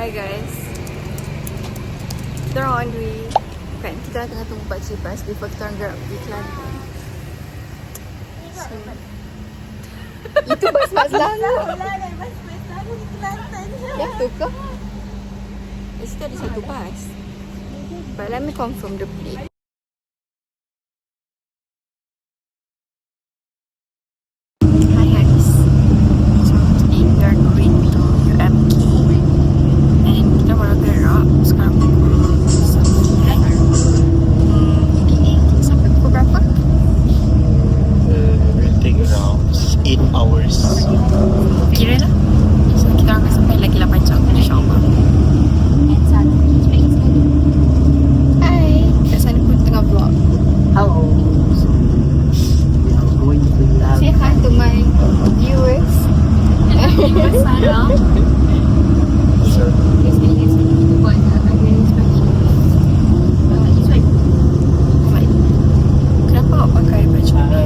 Hi guys. Kita orang on way. Kan kita tengah tunggu baca bus before kita orang gerak pergi Kelantan. So, itu bus bus lalu. Yang tu ke? Di situ ada satu let me confirm the plate. Hi guys. So today we are going to UMK and kita baru gerak sekarang pukul 9 hmm, ini sampai pukul berapa? Uh, will take around 8 hours. Kira lah So kita akan sampai lagi 8 jam InsyaAllah Hai Kat sana pun tengah vlog Hello. We are going to love. Say hi to my viewers So, Kenapa awak pakai baju ni?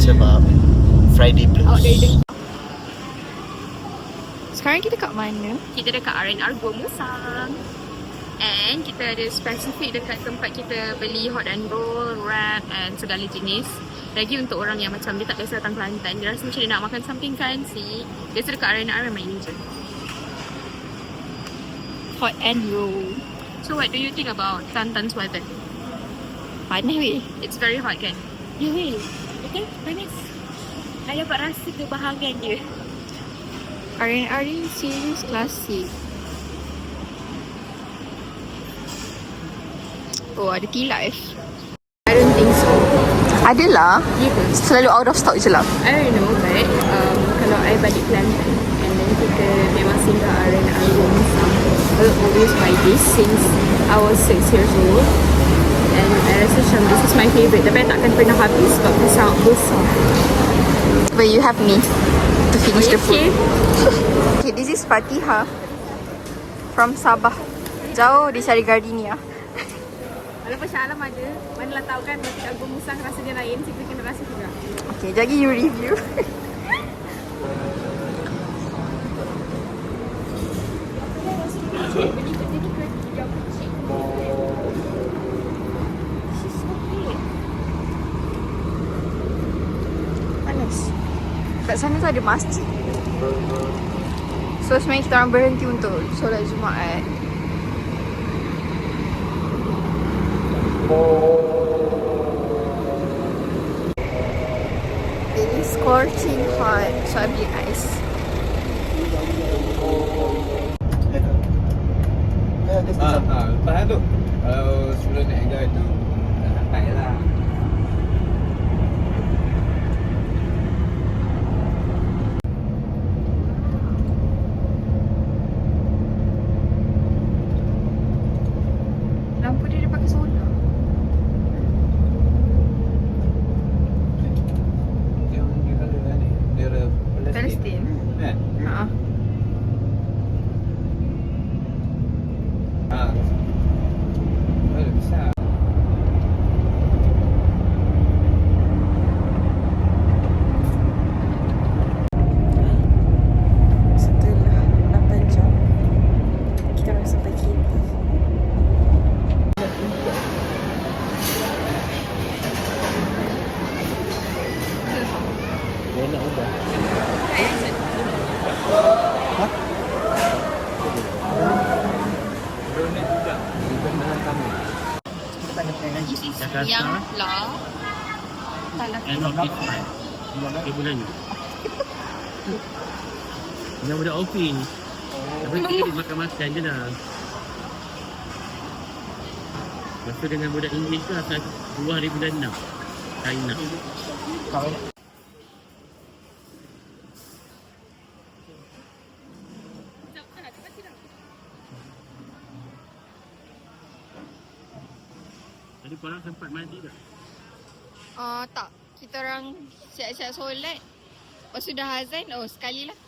sebab Friday blues. Awak dari dengki Sekarang kita kat mana? R&R Gua Musang And kita ada spesifik dekat tempat kita beli hot and roll, wrap and segala jenis Lagi untuk orang yang macam dia tak biasa datang Kelantan Dia rasa macam dia nak makan something fancy Biasa dekat R&R memang ini je Hot and roll So what do you think about Tantan's weather? Panas weh It's very hot kan? Ya weh, betul panas. I dapat rasa kebahagiaan dia. R&R ni series klasik Oh ada tilak eh I don't think so Adalah Ya ke? Selalu out of stock je lah I don't know but um, kalau I balik Kelantan and then kita memang singgah R&R Rumah I will always buy this since I was 6 years old. And I rasa macam this is my favourite tapi I takkan pernah habis sebab dia sangat besar. But you have me To finish the Okay. food Okay this is Fatiha From Sabah Jauh di cari gardenia Walaupun Shah Alam ada, manalah tahu kan roti agung musang rasa dia lain, kita kena rasa juga. Okay jadi you review. Sana tu ada masjid. So sebenarnya kita orang berhenti untuk solat Jumaat It is scorching hot beli ais Ah, ah, lepas tu Kalau sebelum naik guide tu sampai lah Yang lah not big fry. Dia bulan ni. Yang budak office. Tapi dia dia makan-makan je lah. Lepas tu dengan budak Inggeris tu asal keluar dari bulan 6. China. Tadi korang sempat mandi tak? uh, Tak Kita orang siap-siap solat Lepas tu dah azan Oh sekali lah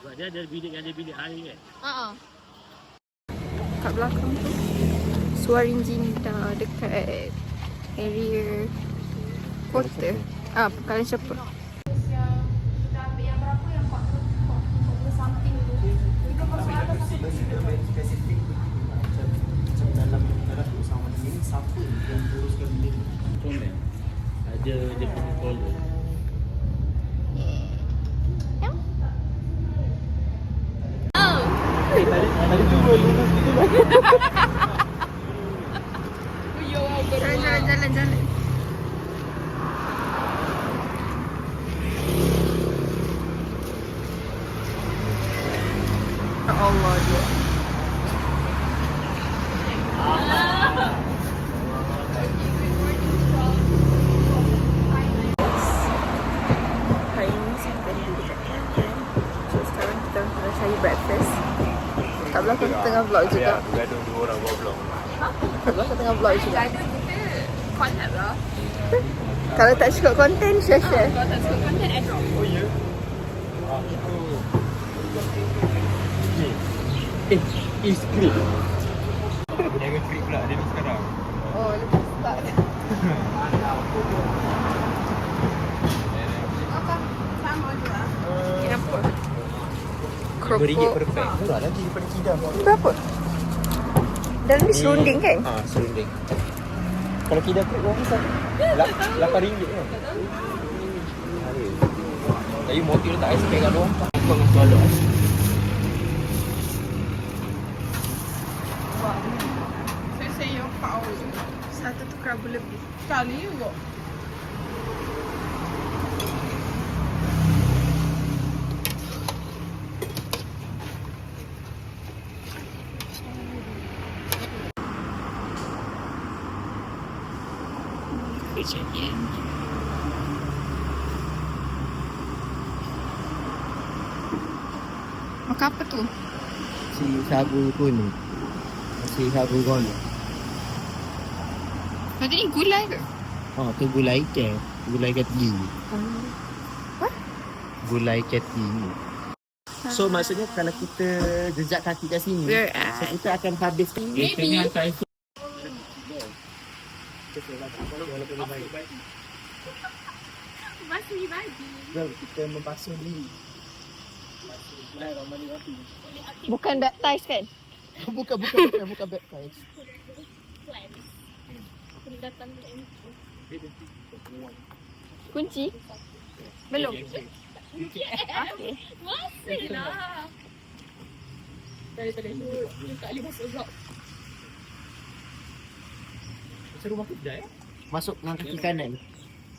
Sebab dia ada bilik ada bilik air kan? uh-uh. Kat belakang tu Suarin Jinda Dekat Area Quarter Ah, Pekalan Shepherd siapa yang uruskan benda ni? Control man. Ada dia punya controller. Jalan, jalan, jalan. Vlog juga. Ya, bergaduh dua orang buat vlog. Kat belakang tengah vlog juga. Ada kita collab lah. Kalau tak cukup konten, share-share. Kalau tak suka content, I drop. Oh ya? Ah, itu. Eh, is great. Jaga trip pula dia ni sekarang. Oh, lepas start. Kenapa? Keropok. perfect. Murah lagi daripada kidam. Berapa? Dalam ni serunding kan? Ah, serunding. Kalau kidam tu berapa besar? Lapan ringgit kan? Tapi motif letak ais pegang doang. Kau nak swallow ais. Saya saya pau. Satu tu kerabu lebih. Sekali juga. Makan apa tu? Si sabu pun. Si sabu gol. Tadi ni gulai ke? Oh, tu gulai ke? Gulai kati. What? Gulai kati. So maksudnya kalau kita jejak kaki kat sini, so kita akan habis Maybe. Atas Masih bagi. Jom kita membasuh diri. Bukan baptize kan? bukan, bukan, bukan, bukan baptize. Kunci? Belum. Masih lah. Tadi tadi tu tak boleh masuk vlog. Macam rumah kita eh? Masuk dengan kaki kanan.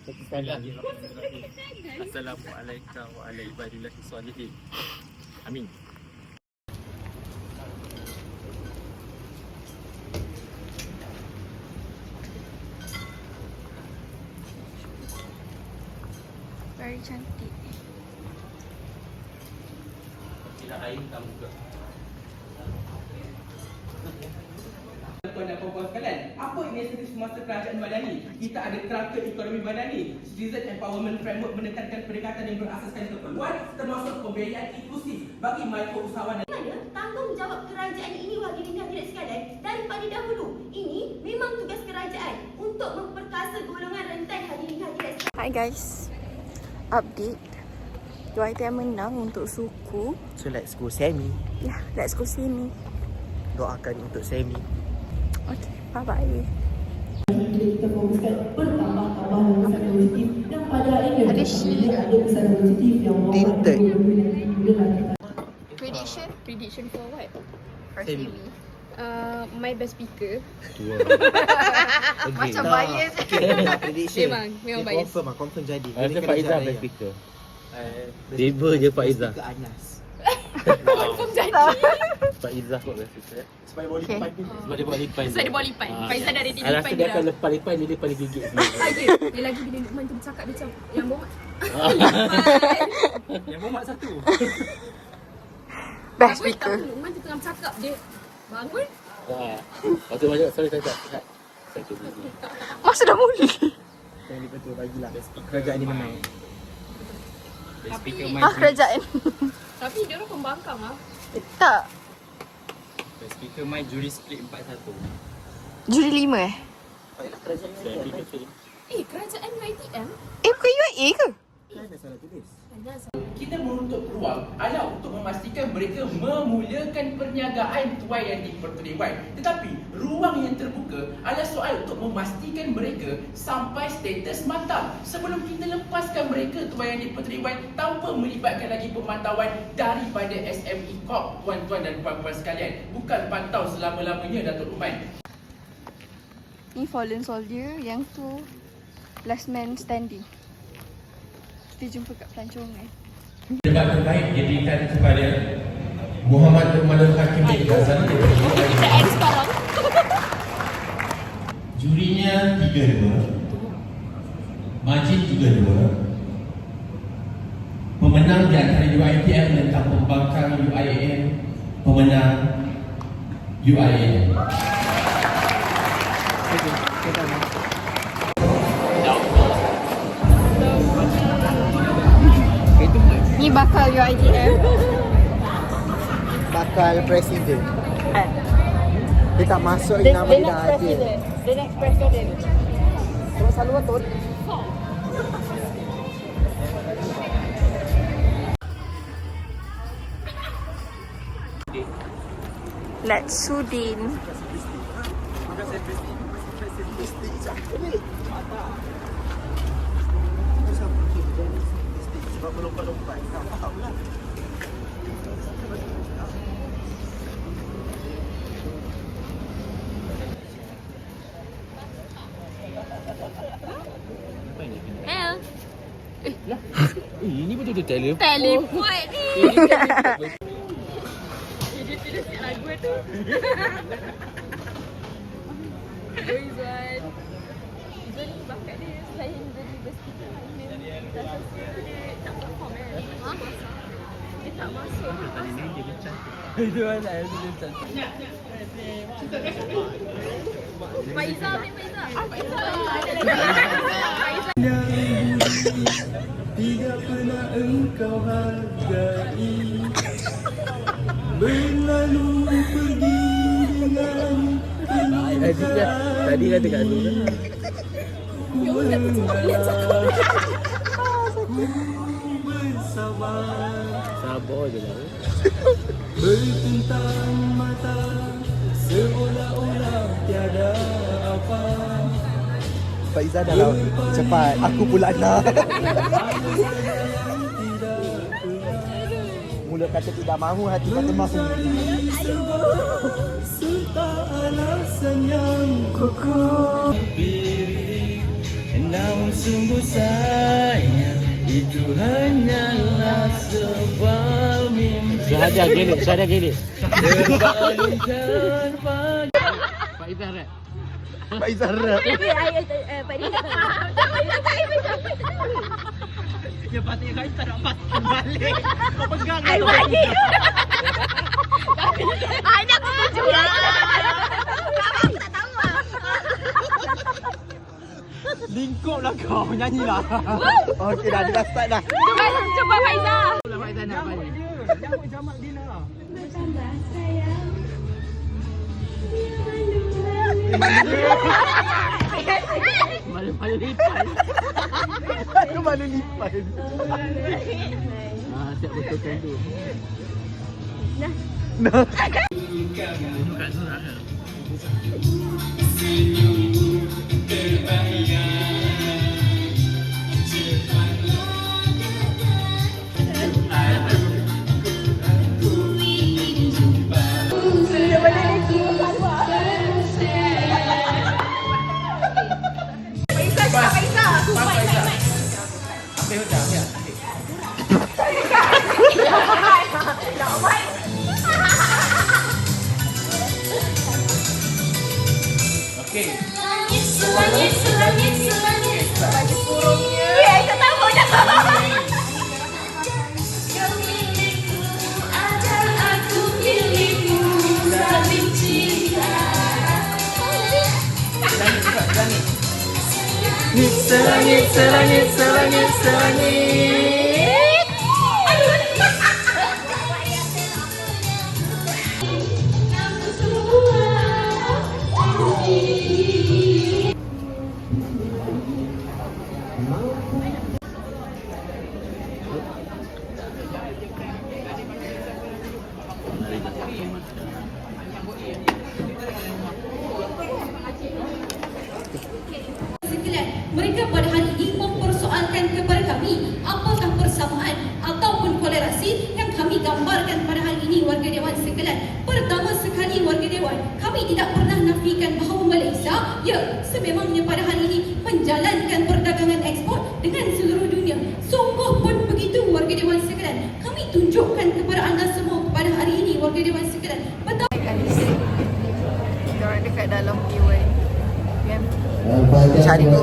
Kaki kanan. Assalamualaikum warahmatullahi wabarakatuh. Amin. Very cantik. Tidak air kamu juga. Tuan dan puan sekalian, apa inisiatif semasa kerajaan Madani? Kita ada kerangka ekonomi Madani, Citizen Empowerment Framework menekankan pendekatan yang berasaskan keperluan termasuk pembiayaan inklusif bagi mikro usahawan dan Mana tanggungjawab kerajaan ini hadirin hadirat sekalian daripada dahulu. Ini memang tugas kerajaan untuk memperkasa golongan rentan hadirin hadirat Hi guys. Update. UiTM menang untuk suku. So let's go semi. Ya, yeah, let's go sini. Doakan untuk semi. Okay, bye-bye. kita fokuskan bertambah-tambah lulusan positif yang pada akhirnya Ada shi. ada positif yang Tinted. Prediction? Prediction for what? Semi. Uh, my best speaker. Tua. Macam bias. Okay, prediction. Memang, memang bias. Confirm lah, confirm jadi. Rasa Boleh Pak Izzah best raya. speaker. Eh, Tiba je Pak Izzah. Best speaker Anas. Pak Izzah kot speaker. Sebab boleh Okay. lipat ni. Sebab dia buat lipan. Pasal dia buat lipan. Ah. Faizal dah ready I rasa lipan dia dia akan dah. lepas-lipan dia, dia paling gigit sendiri. Ah, ya. Dia lagi bila Lukman tu bercakap dia macam yang bomak. yang bomak satu. Best speaker. Lukman tu tengah bercakap dia bangun. Ah. Lepas tu banyak sorry saya tak sihat. Satu gigi. Masa dah mula. Yang dia betul bagilah. Kerajaan ni menang. Best speaker Ah, kerajaan. Tapi dia orang pembangkang ah. Eh, tak. Speaker my juri split 4-1. Juri lima eh? Saya fikir macam ni. Eh, kerajaan UiTM? Eh, bukan UIA ke? Kan ada salah tulis. Kita menutup peluang adalah untuk memastikan mereka memulakan perniagaan tuai yang di Pertuan Dewan. Tetapi ruang yang terbuka adalah soal untuk memastikan mereka sampai status matang sebelum kita lepaskan mereka tuai yang di Pertuan Dewan tanpa melibatkan lagi pemantauan daripada SME Corp tuan-tuan dan puan-puan sekalian. Bukan pantau selama-lamanya Datuk Ruman. Ni fallen soldier, yang tu last man standing. Kita jumpa kat pelancong eh. Debat terbaik diberikan kepada Muhammad Nurmanul Hakim bin Ghazali Kita end sekarang. Jurinya 3-2 Majid juga 2 Pemenang di antara UITM tentang pembangkang UIAM Pemenang UIAM bakal UITM. Bakal presiden. Dia tak masuk lagi nama dia dah ada. The next president. Terus selalu betul. Let's Sudin. Melompat-lompat. Tak faham lah. Mel. Ini betul-betul telefon. Teleport ni. Izzuan. Izzuan ni bakat dia selain dia tak kan. Ha? Dia tak masuk. Dia Izzah ni Izzah. Tidak pernah engkau hargai Berlalu pergi dengan Tadi Sabar je lah. Bertentang mata Seolah-olah tiada apa. Pak Izzah dah laut Cepat Aku pula nak Mulut kata tidak mahu Hati kata mahu. Serta alasan yang kokoh Namun sungguh sayang Itu hanyalah sebuah mimpi Sahaja gini, sahaja gini. Terbalikkan Pak Izzah rap. Pak Izzah rap Pak Dina. Dia patut kau tak nak patut balik Kau pegang Ai wadi. Anak aku tuju lah. Kamu tak tahu ah. Lingkup lah kau Nyanyi lah Okey dah Dia dah start dah Cuba cuba Pak Izzah. Pak Izzah nak apa ni? Jamak jamak dia lah Malu-malu lipat. Aku mana lipat Ah, siap betulkan tu. Ambil Целани, целани, целани, целани. Dewan sekalian. Betapa Diorang dekat dalam. Kan? Cantik.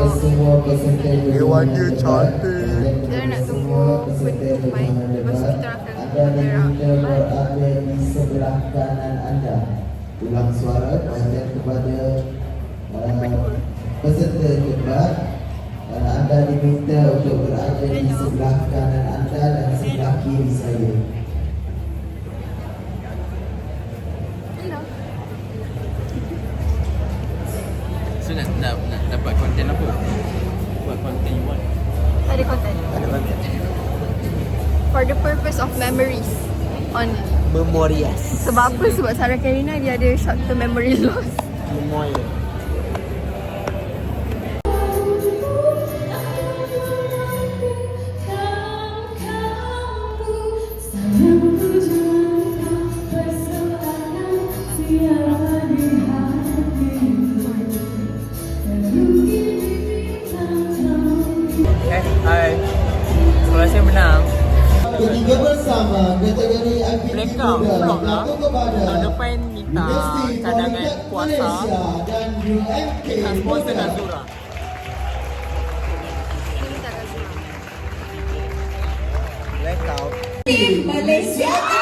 Dewan dia cantik. Kita nak tunggu penutupan. Lepas tu kita akan bergerak. berada di sebelah kanan anda. Ulang suara perhatian kepada uh, peserta debat. Uh, anda diminta untuk berada di sebelah kanan anda dan sebelah kiri saya. Nak, dapat konten apa? Buat konten you want. Tak ada konten. For the purpose of memories only. Memorias. Sebab apa? Sebab Sarah Karina dia ada short term memory loss. Memorias. kita cadangan puasa kita puasa dan surah Blackout. Malaysia.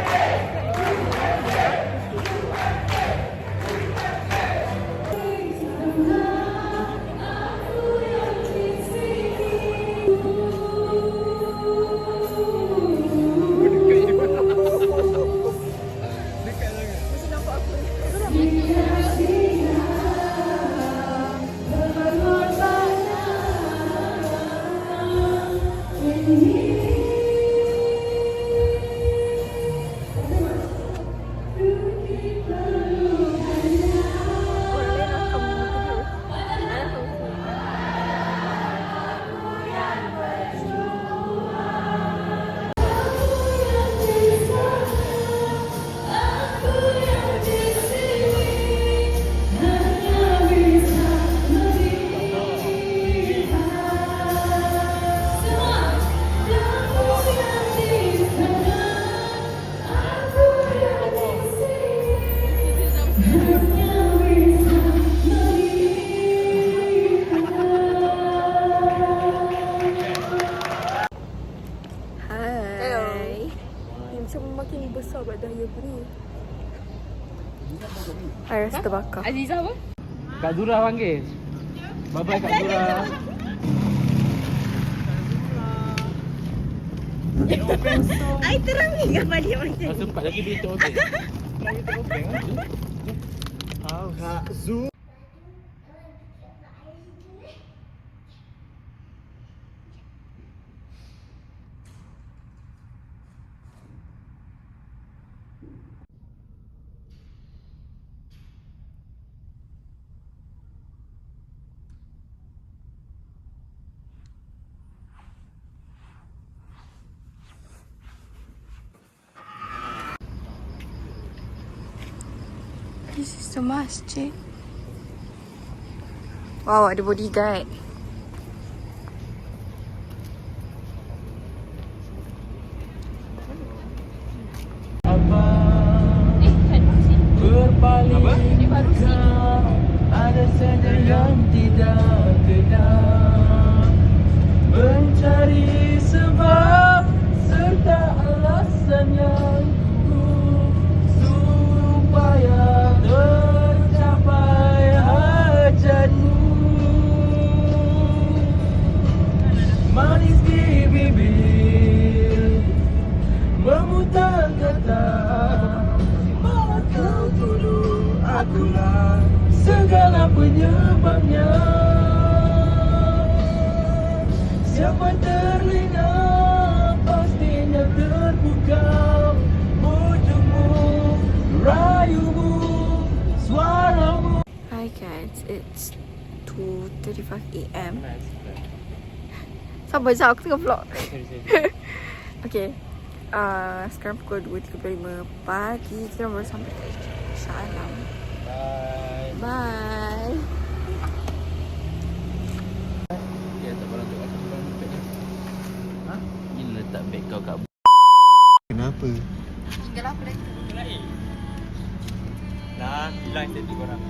Mm-hmm. Rasa terbakar. Aziza apa? Kak Zura panggil. Bye-bye Kak Zura. I terang ni gambar dia macam Tak sempat lagi dia topeng. Kak Zu. This is masjid. Wow, ada bodyguard. 2.35 a.m. Sabar jap, aku tengah vlog. okay. Uh, sekarang pukul 2.35 pagi. Kita baru sampai kat Shah Alam. Bye. Bye. Ya, tak aku. Ha? Letak beg kau kat Kenapa? Tinggal apa lagi? Dah, hilang satu korang.